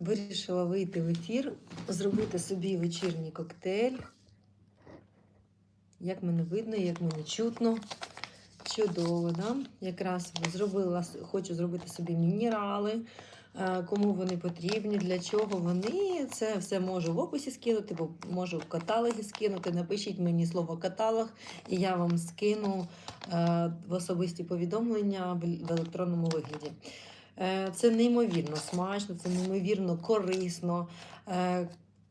Вирішила вийти в ефір, зробити собі вечірній коктейль. Як мене видно, як мене чутно. Чудово, да? Якраз зробила, хочу зробити собі мінерали. Е, Кому вони потрібні, для чого вони. Це все можу в описі скинути, бо можу в каталогі скинути. Напишіть мені слово каталог, і я вам скину е, в особисті повідомлення в в електронному вигляді. Е, Це неймовірно смачно, це неймовірно корисно. Е,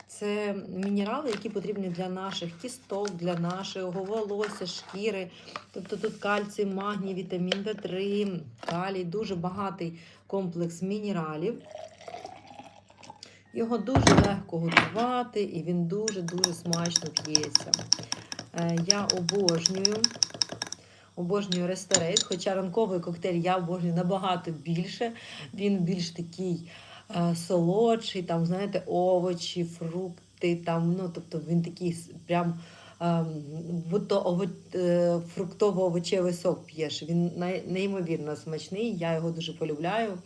Це мінерали, які потрібні для наших кісток, для нашого волосся, шкіри. Тобто тут кальцій, магній, вітамін В3, калій, дуже багатий комплекс мінералів. Його дуже легко готувати і він дуже-дуже смачно п'ється. Е, Я обожнюю. Обожнюю ресторейт, хоча ранковий коктейль я обожнюю набагато більше. Він більш такий е, солодший, там, знаєте, овочі, фрукти, там, ну, тобто він такий прям е, будто ово- е, фруктово-овочевий сок п'єш. Він неймовірно смачний, я його дуже полюбляю.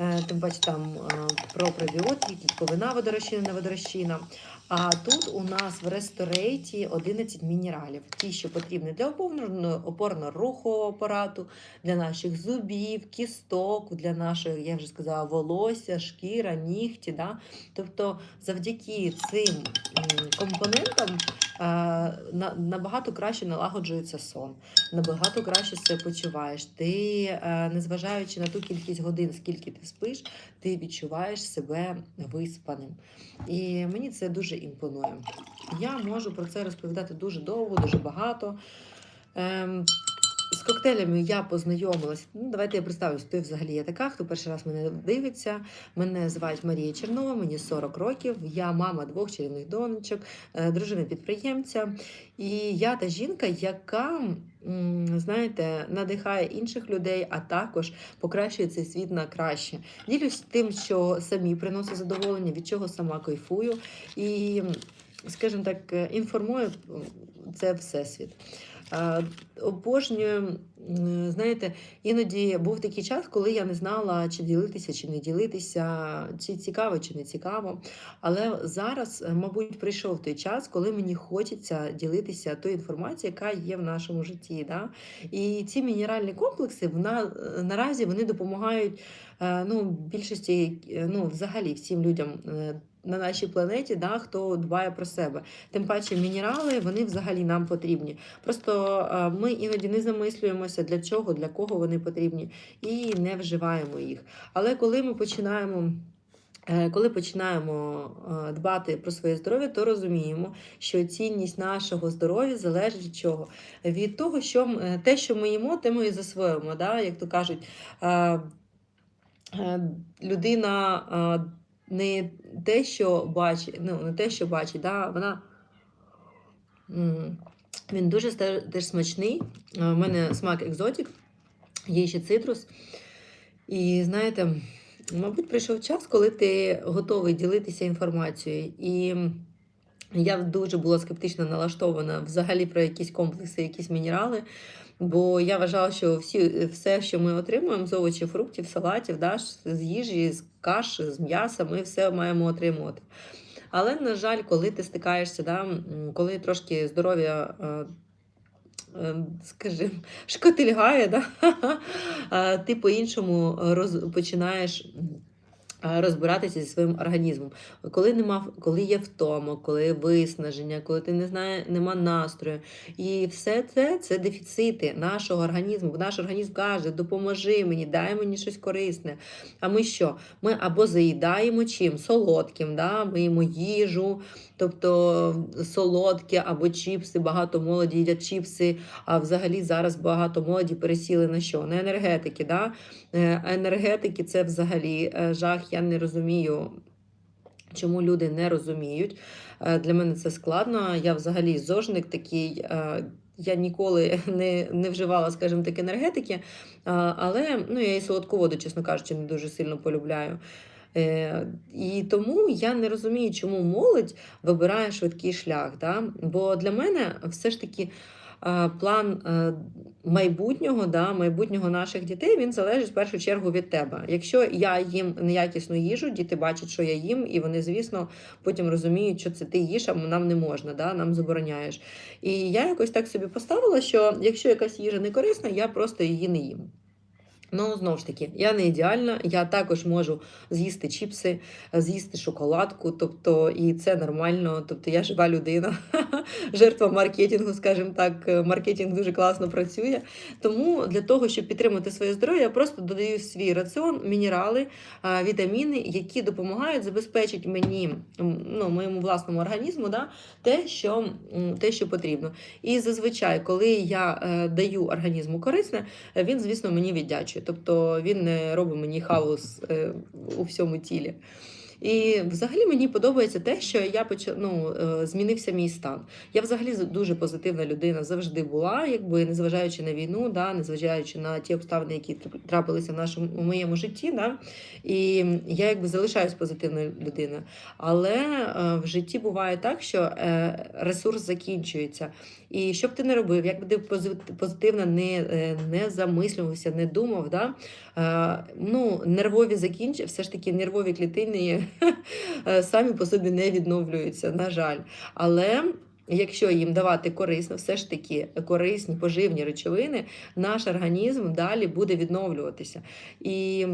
Е, Тим паче там е, про пробіотики, клітковина водорощина, водорощина. А тут у нас в ресторейті 11 мінералів. Ті, що потрібні для опорно- опорно-рухового апарату, для наших зубів, кісток, для нашого, я вже сказала, волосся, шкіра, нігті. Да? Тобто, завдяки цим компонентам е, набагато краще налагоджується сон, набагато краще себе почуваєш. Ти, е, незважаючи на ту кількість годин, скільки ти спиш, ти відчуваєш себе виспаним. І мені це дуже імпонує. Я можу про це розповідати дуже довго, дуже багато. Ем, з коктейлями я познайомилася. Ну, давайте я представлюсь, хто взагалі є така, хто перший раз мене дивиться. Мене звуть Марія Чернова, мені 40 років. Я мама двох чарівних донечок, е, дружина підприємця. І я та жінка, яка, знаєте, надихає інших людей, а також покращує цей світ на краще. Ділюсь тим, що самі приносить задоволення, від чого сама кайфую. І, скажімо так, е, інформую це всесвіт. Обожнюю, знаєте, іноді був такий час, коли я не знала, чи ділитися, чи не ділитися, чи цікаво, чи не цікаво. Але зараз, е, мабуть, прийшов той час, коли мені хочеться ділитися тою інформацією, яка є в нашому житті. Да? І ці мінеральні комплекси вона, е, наразі вони допомагають е, ну, більшості, ну, взагалі всім людям. На нашій планеті, да, хто дбає про себе. Тим паче мінерали вони взагалі нам потрібні. Просто е, ми іноді не замислюємося, для чого, для кого вони потрібні, і не вживаємо їх. Але коли ми починаємо. е, Коли починаємо е, дбати про своє здоров'я, то розуміємо, що цінність нашого здоров'я залежить від чого? Від того, що те, що ми їмо, те ми і засвоїмо. Да? Як то кажуть, людина не те, що бачить, ну, не те, що бачить, да? вона. Він дуже теж смачний. У мене смак екзотік, є ще цитрус. І знаєте, мабуть, прийшов час, коли ти готовий ділитися інформацією. І я дуже була скептично налаштована взагалі про якісь комплекси, якісь мінерали. Бо я вважала, що всі, все, що ми отримуємо з овочів, фруктів, салатів, да, з їжі, з каш, з м'яса, ми все маємо отримувати. Але, на жаль, коли ти стикаєшся, да, коли трошки здоров'я, е, е, скажімо, шкотильгає, да, ти по-іншому роз, починаєш розбиратися зі своїм організмом. Коли нема, коли є втома, коли виснаження, коли ти не знає, нема настрою. І все це це дефіцити нашого організму. Наш організм каже, допоможи мені, дай мені щось корисне. А ми що? Ми або заїдаємо чим? Солодким, да? ми їмо їжу, тобто солодке або чіпси. Багато молоді їдять чіпси, а взагалі зараз багато молоді пересіли на що? На енергетики. Да? Е, Енергетики це взагалі е, жах. Я не розумію. Чому люди не розуміють? Е, Для мене це складно. Я взагалі зожник такий. Я ніколи не, не вживала, скажімо так, енергетики, але ну, я і солодку воду, чесно кажучи, не дуже сильно полюбляю. Е, І тому я не розумію, чому молодь вибирає швидкий шлях. Да? Бо для мене все ж таки е, план е, майбутнього, да, майбутнього наших дітей, він залежить в першу чергу від тебе. Якщо я їм неякісну їжу, діти бачать, що я їм, і вони, звісно, потім розуміють, що це ти їш, а нам не можна, да, нам забороняєш. І я якось так собі поставила, що якщо якась їжа не корисна, я просто її не їм. Ну, знову ж таки, я не ідеальна, я також можу з'їсти чіпси, з'їсти шоколадку, тобто, і це нормально. Тобто я жива людина, жертва маркетингу, скажімо так, маркетинг дуже класно працює. Тому для того, щоб підтримати своє здоров'я, я просто додаю в свій раціон мінерали, вітаміни, які допомагають забезпечити мені, ну, моєму власному організму, да, те, що, те, що потрібно. І зазвичай, коли я е, даю організму корисне, е, він, звісно, мені віддячує. Тобто він не робить мені хаос е, у всьому тілі. І взагалі мені подобається те, що я почав, ну, е, змінився мій стан. Я взагалі дуже позитивна людина завжди була, якби незважаючи на війну, да, незважаючи на ті обставини, які трапилися в нашому у моєму житті. Да, і я якби залишаюсь позитивною людиною. Але е, в житті буває так, що е, ресурс закінчується. І що б ти не робив, як би ти пози- позитивно не, не замислювався, не думав, да? Е, ну, нервові закінчення, все ж таки нервові клітини е, самі по собі не відновлюються, на жаль. Але якщо їм давати корисно, все ж таки корисні поживні речовини, наш організм далі буде відновлюватися. І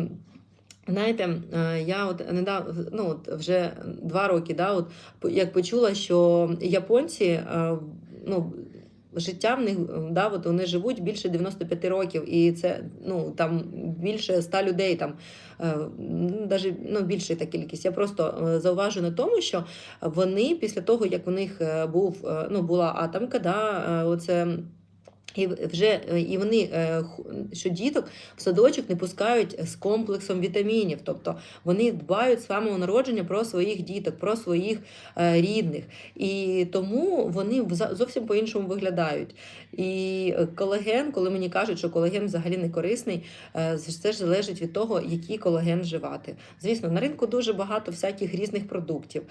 Знаєте, е, я от недавно, ну от вже два роки, да, от як почула, що японці, ну. Життя в них да, от вони живуть більше 95 років, і це ну там більше 100 людей, там е, ну, ну, більше та кількість. Я просто е, зауважу на тому, що вони після того, як у них е, був ну була атомка, да, оце. І вже е, і вони е, що діток в садочок не пускають з комплексом вітамінів, тобто вони дбають з самого народження про своїх діток, про своїх е, рідних, і тому вони зовсім по-іншому виглядають. І колаген, коли мені кажуть, що колаген взагалі не корисний, це ж залежить від того, який колаген вживати. Звісно, на ринку дуже багато всяких різних продуктів.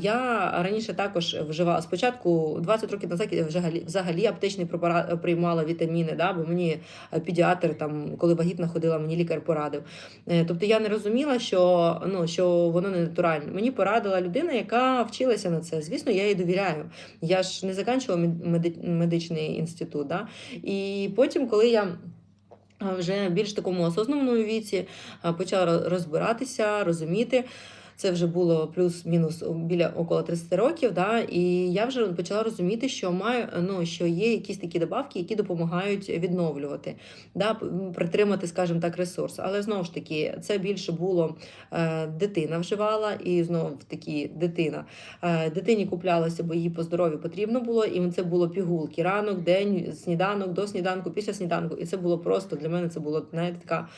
Я раніше також вживала спочатку 20 років назад взагалі аптечний препарат приймала вітаміни, да, бо мені е, педіатр, там, коли вагітна ходила, мені лікар порадив. Е, Тобто я не розуміла, що, ну, що воно не натуральне. Мені порадила людина, яка вчилася на це. Звісно, я їй довіряю. Я ж не закінчувала медичний інститут. Да? І потім, коли я. Вже більш такому осознаному віці почала розбиратися, розуміти. Це вже було плюс-мінус біля около 30 років. Да? І я вже почала розуміти, що маю ну що є якісь такі добавки, які допомагають відновлювати, да? притримати, скажімо так, ресурс. Але знову ж таки, це більше було е, дитина вживала, і знову таки дитина. Е, дитині куплялося, бо їй по здоров'ю потрібно було, і це було пігулки. Ранок, день, сніданок, до сніданку, після сніданку. І це було просто для мене це було знаєте, така.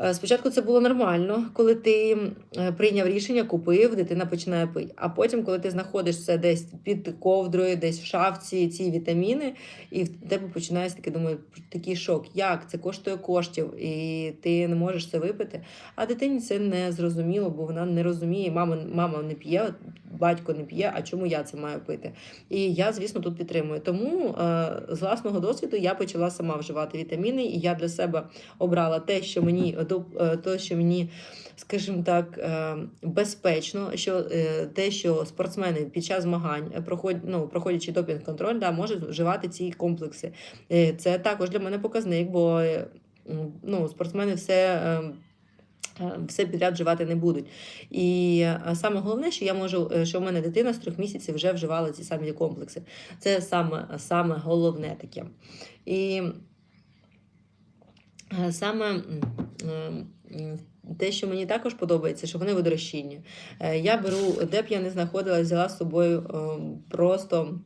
Е, Спочатку це було нормально, коли ти е, прийняв рішення, купив, дитина починає пити. А потім, коли ти знаходиш це десь під ковдрою, десь в шафці, ці вітаміни, і в тебе починається таке, думаю, такий шок. Як це коштує коштів, і ти не можеш це випити. А дитині це не зрозуміло, бо вона не розуміє, мама, мама не п'є, батько не п'є, а чому я це маю пити? І я, звісно, тут підтримую. Тому е, з власного досвіду я почала сама вживати вітаміни, і я для себе обрала те, що мені доп- е, те, що мені, скажімо так, е, безпечно, що е, те, що спортсмени під час змагань проходять, ну, проходячи допінг-контроль, да, можуть вживати ці комплекси. Це також для мене показник, бо ну, спортсмени все. Все підряд вживати не будуть. І саме головне, що я можу, що в мене дитина з трьох місяців вже вживала ці самі комплекси. Це саме, саме головне таке. І саме м, м, м, те, що мені також подобається, що вони водорозчинні. Е, Я беру, де б я не знаходила, взяла з собою е, просто.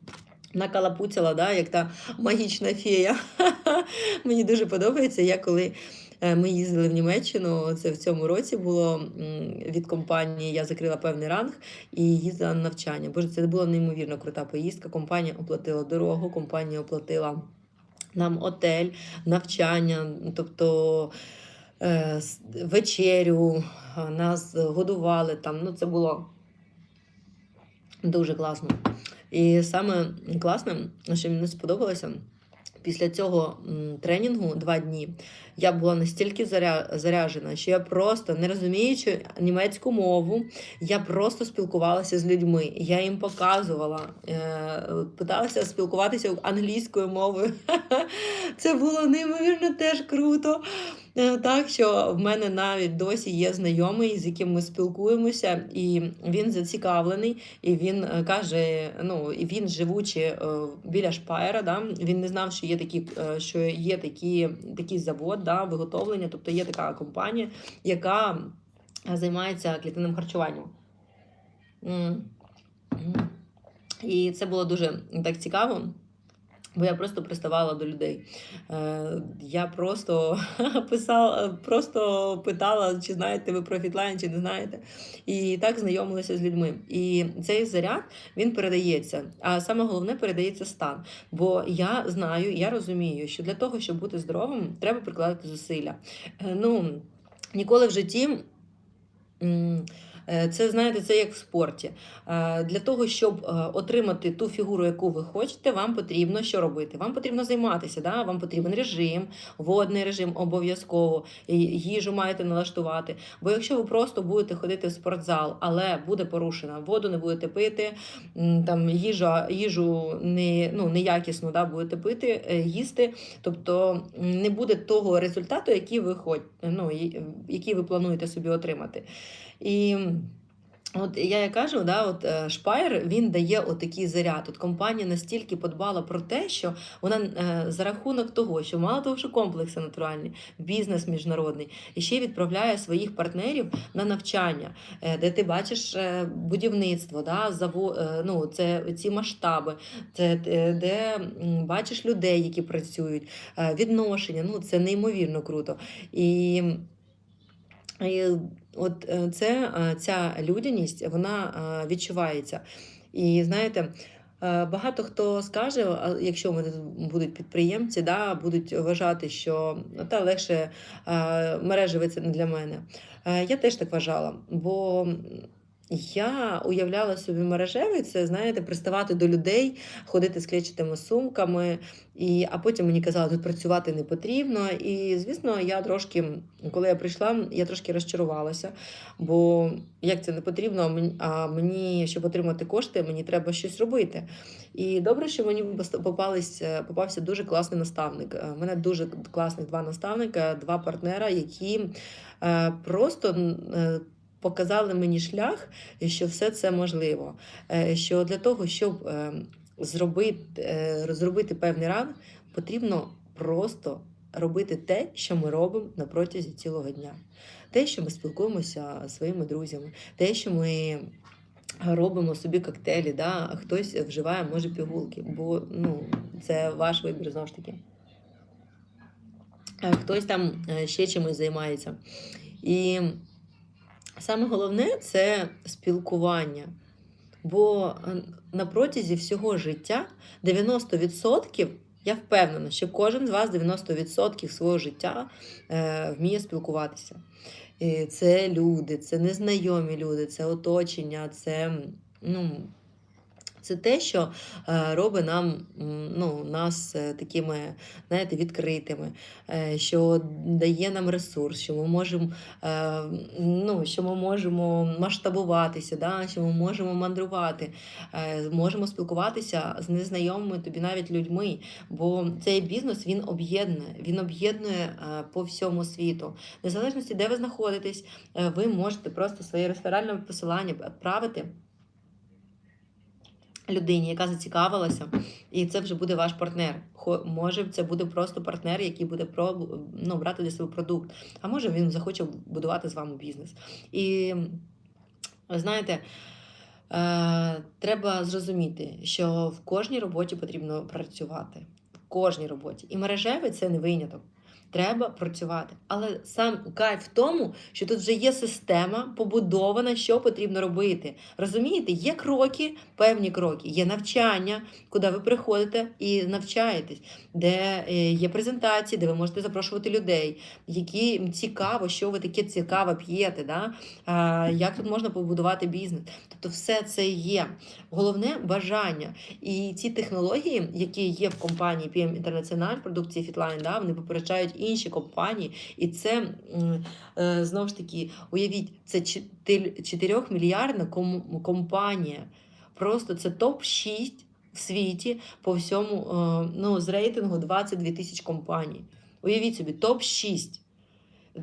Накалапуцяла, да, як та магічна фея. Мені дуже подобається. Я коли е, ми їздили в Німеччину, це в цьому році було від компанії. Я закрила певний ранг і їздила на навчання. Боже, це була неймовірно крута поїздка. Компанія оплатила дорогу, компанія оплатила нам отель, навчання, тобто е, вечерю, нас годували там. Ну, це було Дуже класно. І саме класне, що мені сподобалося, після цього тренінгу два дні я була настільки заря- заряджена, що я просто не розуміючи німецьку мову, я просто спілкувалася з людьми. Я їм показувала, е, питалася спілкуватися англійською мовою. Це було неймовірно теж круто. Е, Так що в мене навіть досі є знайомий, з яким ми спілкуємося, і він зацікавлений, і він е, каже: ну і він живучи е, біля Шпайера, да, він не знав, що є такі, що є такі, такий завод, да, виготовлення, тобто є така компанія, яка займається клітинним харчуванням. І це було дуже так цікаво. Бо я просто приставала до людей. Е, я просто писала, просто питала, чи знаєте ви про Фітлайн, чи не знаєте. І так знайомилася з людьми. І цей заряд він передається. А саме головне передається стан. Бо я знаю, я розумію, що для того, щоб бути здоровим, треба прикладати зусилля. Е, ну, ніколи в житті. Е, Це знаєте, це як в спорті. Е, Для того, щоб е, отримати ту фігуру, яку ви хочете, вам потрібно що робити? Вам потрібно займатися. Да? Вам потрібен режим, водний режим обов'язково, їжу маєте налаштувати. Бо якщо ви просто будете ходити в спортзал, але буде порушена, воду не будете пити, там їжа, їжу не, ну, неякісно да, будете пити, їсти, тобто не буде того результату, який ви хоч, ну, який ви плануєте собі отримати. І От я кажу, да, от е, Шпайер він дає отакий заряд. От компанія настільки подбала про те, що вона е, за рахунок того, що мало того, що комплекси натуральні, бізнес міжнародний, і ще відправляє своїх партнерів на навчання, е, де ти бачиш будівництво, да, заво, ну, це ці масштаби, це де бачиш людей, які працюють, відношення. Ну це неймовірно круто. І от е, це, е, ця людяність вона е, відчувається. І знаєте, багато хто скаже, якщо вони будуть підприємці, да, будуть вважати, що «Ну, та легше мережеве це не для мене. Я теж так вважала, бо я уявляла собі мережевий, це знаєте, приставати до людей, ходити з клетчатими сумками, і, а потім мені казали, тут працювати не потрібно. І звісно, я трошки, коли я прийшла, я трошки розчарувалася. Бо як це не потрібно, а мені- щоб отримати кошти, мені треба щось робити. І добре, що мені попались, е, попався дуже класний наставник. Е, У мене дуже класних два наставника, два партнера, які е, просто е, показали мені шлях, що все це можливо. Е, Що для того, щоб е, зробити, е, зробити певний ран, потрібно просто робити те, що ми робимо на протязі цілого дня. Те, що ми спілкуємося зі своїми друзями, те, що ми робимо собі коктейлі, да? а хтось вживає, може, пігулки, бо ну, це ваш вибір знову ж таки. Хтось там ще чимось займається. І саме головне це спілкування. Бо е, на протязі всього життя 90% я впевнена, що кожен з вас 90% свого життя е, вміє спілкуватися. І це люди, це незнайомі люди, це оточення, це, ну, це те, що е, робить нам ну, нас е, такими, знаєте, відкритими, е, що дає нам ресурс, що ми можемо, ну, що ми можемо масштабуватися, да? що ми можемо мандрувати, можемо спілкуватися з незнайомими тобі навіть людьми. Бо цей бізнес він об'єднує, він об'єднує по всьому світу. Незалежності, де ви знаходитесь, ви можете просто своє реферальне посилання відправити людині, яка зацікавилася, і це вже буде ваш партнер. Може, це буде просто партнер, який буде про, ну, брати для себе продукт, а може він захоче будувати з вами бізнес. І знаєте, е, треба зрозуміти, що в кожній роботі потрібно працювати. В кожній роботі. І мережевий це не виняток. Треба працювати. Але сам кайф в тому, що тут вже є система побудована, що потрібно робити. Розумієте, є кроки, певні кроки, є навчання, куди ви приходите і навчаєтесь, де е, є презентації, де ви можете запрошувати людей, які цікаво, що ви таке цікаве п'єте, да? як тут можна побудувати бізнес. Тобто, все це є. Головне бажання. І ці технології, які є в компанії PM International, продукції Fitline, да, вони попереджають інші компанії. І це е, знову ж таки, уявіть, це 4 мільярдна компанія. Просто це топ-6 в світі по всьому е, ну, з рейтингу 22 тисяч компаній. Уявіть собі, топ-6.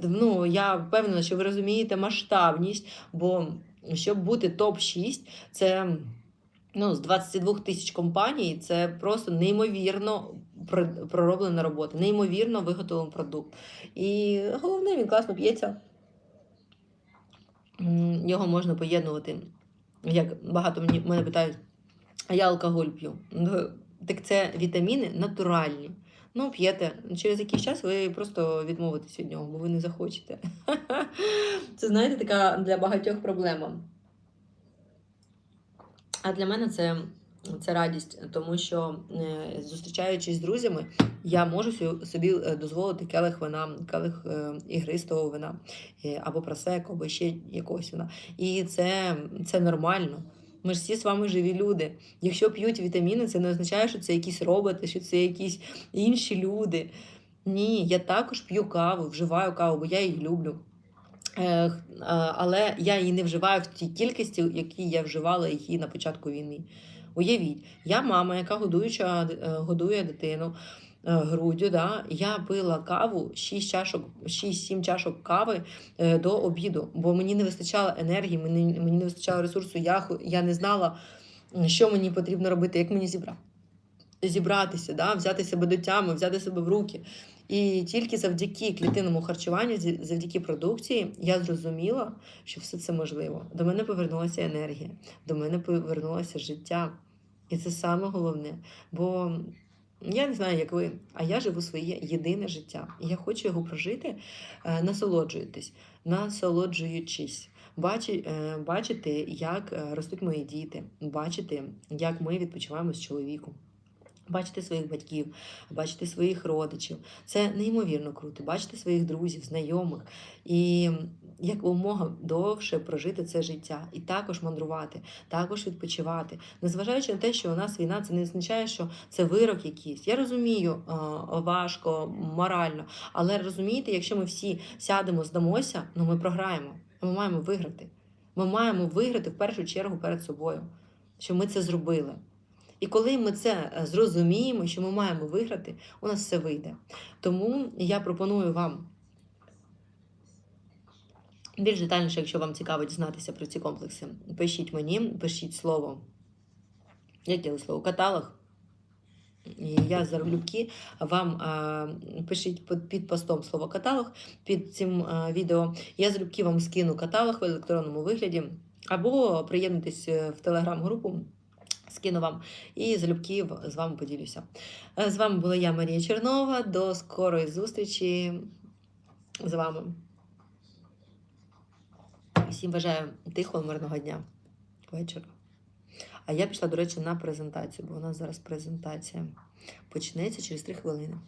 Ну, я впевнена, що ви розумієте масштабність, бо щоб бути топ-6, це ну, з 22 тисяч компаній, це просто неймовірно пророблена робота, неймовірно виготовлений продукт. І головне, він класно п'ється. Його можна поєднувати. Як багато мені мене питають, а я алкоголь п'ю. Так це вітаміни натуральні. Ну, п'єте. Через якийсь час ви просто відмовитесь від нього, бо ви не захочете. Це, знаєте, така для багатьох проблема. А для мене це, це радість, тому що е, зустрічаючись з друзями, я можу собі е, дозволити келих вина, келих е, ігристого вина, або просеко, або ще якогось вина. І це, це нормально. Ми ж всі з вами живі люди. Якщо п'ють вітаміни, це не означає, що це якісь роботи, що це якісь інші люди. Ні, я також п'ю каву, вживаю каву, бо я її люблю. Е, Але я її не вживаю в тій кількості, які я вживала її на початку війни. Уявіть, я мама, яка годуюча, е, годує дитину е, груддю. Да? Я пила каву 6 чашок, 6-7 чашок кави до обіду, бо мені не вистачало енергії, мені, мені не вистачало ресурсу. Я, я не знала, що мені потрібно робити, як мені зібра... зібратися, да? взяти себе до тями, взяти себе в руки. І тільки завдяки клітинному харчуванню, завдяки продукції, я зрозуміла, що все це можливо. До мене повернулася енергія, до мене повернулося життя. І це саме головне. Бо я не знаю, як ви, а я живу своє єдине життя. І я хочу його прожити, е, насолоджуючись. Бачи, е, бачити, як е, ростуть мої діти, бачити, як ми відпочиваємо з чоловіком. Бачити своїх батьків, бачити своїх родичів. Це неймовірно круто. Бачити своїх друзів, знайомих і якомога довше прожити це життя. І також мандрувати, також відпочивати. Незважаючи на те, що у нас війна, це не означає, що це вирок якийсь. Я розумію, важко, морально, але розумієте, якщо ми всі сядемо, здамося, ну ми програємо. Ми маємо виграти. Ми маємо виграти в першу чергу перед собою, що ми це зробили. І коли ми це е, зрозуміємо, що ми маємо виграти, у нас все вийде. Тому я пропоную вам більш детальніше, якщо вам цікаво дізнатися про ці комплекси, пишіть мені, пишіть слово. Яке слово? Каталог. І я залюбки вам а, пишіть під, під постом слово каталог під цим а, відео. Я залюбки вам скину каталог в електронному вигляді, або приєднуйтесь е, в телеграм-групу, скину вам і залюбки з вами поділюся. Е, З вами була я, Марія Чернова. До скорої зустрічі з вами. Всім бажаю тихого, мирного дня вечора. А я пішла, до речі, на презентацію, бо у нас зараз презентація почнеться через 3 хвилини.